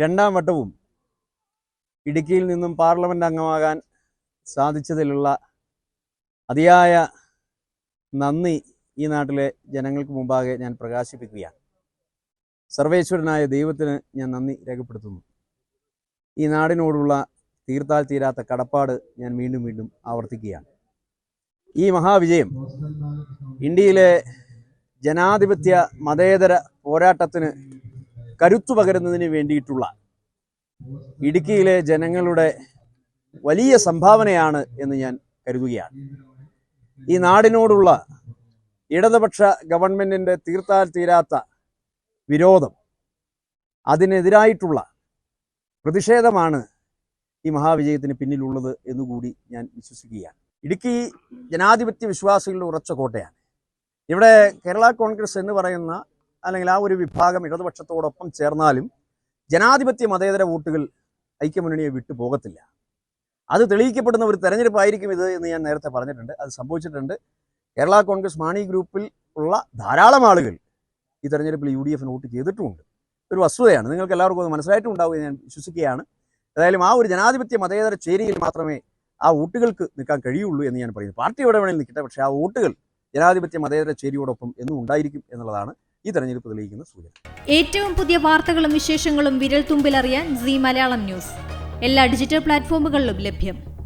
രണ്ടാം വട്ടവും ഇടുക്കിയിൽ നിന്നും പാർലമെന്റ് അംഗമാകാൻ സാധിച്ചതിലുള്ള അതിയായ നന്ദി ഈ നാട്ടിലെ ജനങ്ങൾക്ക് മുമ്പാകെ ഞാൻ പ്രകാശിപ്പിക്കുകയാണ്. സർവേശ്വരനായ ദൈവത്തിന് ഞാൻ നന്ദി രേഖപ്പെടുത്തുന്നു. ഈ നാടിനോടുള്ള തീർത്താൽ തീരാത്ത കടപ്പാട് ഞാൻ വീണ്ടും വീണ്ടും ആവർത്തിക്കുകയാണ്. ഈ മഹാവിജയം ഇന്ത്യയിലെ ജനാധിപത്യ മതേതര പോരാട്ടത്തിന് കരുത്തു പകരുന്നതിന് വേണ്ടിയിട്ടുള്ള ഇടുക്കിയിലെ ജനങ്ങളുടെ വലിയ സംഭാവനയാണ് എന്ന് ഞാൻ കരുതുകയാണ്. ഈ നാടിനോടുള്ള ഇടതുപക്ഷ ഗവൺമെന്റിന്റെ തീർത്താൽ തീരാത്ത വിരോധം അതിനെതിരായിട്ടുള്ള പ്രതിഷേധമാണ് ഈ മഹാവിജയത്തിന് പിന്നിലുള്ളത് എന്നുകൂടി ഞാൻ വിശ്വസിക്കുകയാണ്. ഇടുക്കി ജനാധിപത്യ വിശ്വാസികളുടെ ഉറച്ച കോട്ടയാണ്. ഇവിടെ കേരള കോൺഗ്രസ് എന്ന് പറയുന്ന അല്ലെങ്കിൽ ആ ഒരു വിഭാഗം ഇടതുപക്ഷത്തോടൊപ്പം ചേർന്നാലും ജനാധിപത്യ മതേതര വോട്ടുകൾ ഐക്യമുന്നണിയെ വിട്ടു പോകത്തില്ല. അത് തെളിയിക്കപ്പെടുന്ന ഒരു തെരഞ്ഞെടുപ്പായിരിക്കും ഇത് എന്ന് ഞാൻ നേരത്തെ പറഞ്ഞിട്ടുണ്ട്. അത് സംഭവിച്ചിട്ടുണ്ട്. കേരള കോൺഗ്രസ് മാണി ഗ്രൂപ്പിൽ ഉള്ള ധാരാളം ആളുകൾ ഈ തെരഞ്ഞെടുപ്പിൽ യു ഡി എഫിന് വോട്ട് ചെയ്തിട്ടുമുണ്ട്. ഒരു വസ്തുതയാണ്. നിങ്ങൾക്ക് എല്ലാവർക്കും അത് മനസ്സിലായിട്ടും ഉണ്ടാവും ഞാൻ വിശ്വസിക്കുകയാണ്. ഏതായാലും ആ ഒരു ജനാധിപത്യ മതേതര ചേരിയിൽ മാത്രമേ ആ വോട്ടുകൾക്ക് നിൽക്കാൻ കഴിയുള്ളൂ എന്ന് ഞാൻ പറയുന്നു. പാർട്ടി എവിടെ വേണമെങ്കിൽ നിൽക്കട്ടെ. പക്ഷേ ആ വോട്ടുകൾ ജനാധിപത്യ മതേതര ചേരിയോടൊപ്പം എന്നും ഉണ്ടായിരിക്കും എന്നുള്ളതാണ് ഈ തെരഞ്ഞെടുപ്പ് തെളിയിക്കുന്ന സൂചന. ഏറ്റവും പുതിയ വാർത്തകളും വിശേഷങ്ങളും വിരൽ തുമ്പിലറിയാൻ സി മലയാളം ന്യൂസ്. എല്ലാ ഡിജിറ്റൽ പ്ലാറ്റ്ഫോമുകളിലും ലഭ്യം.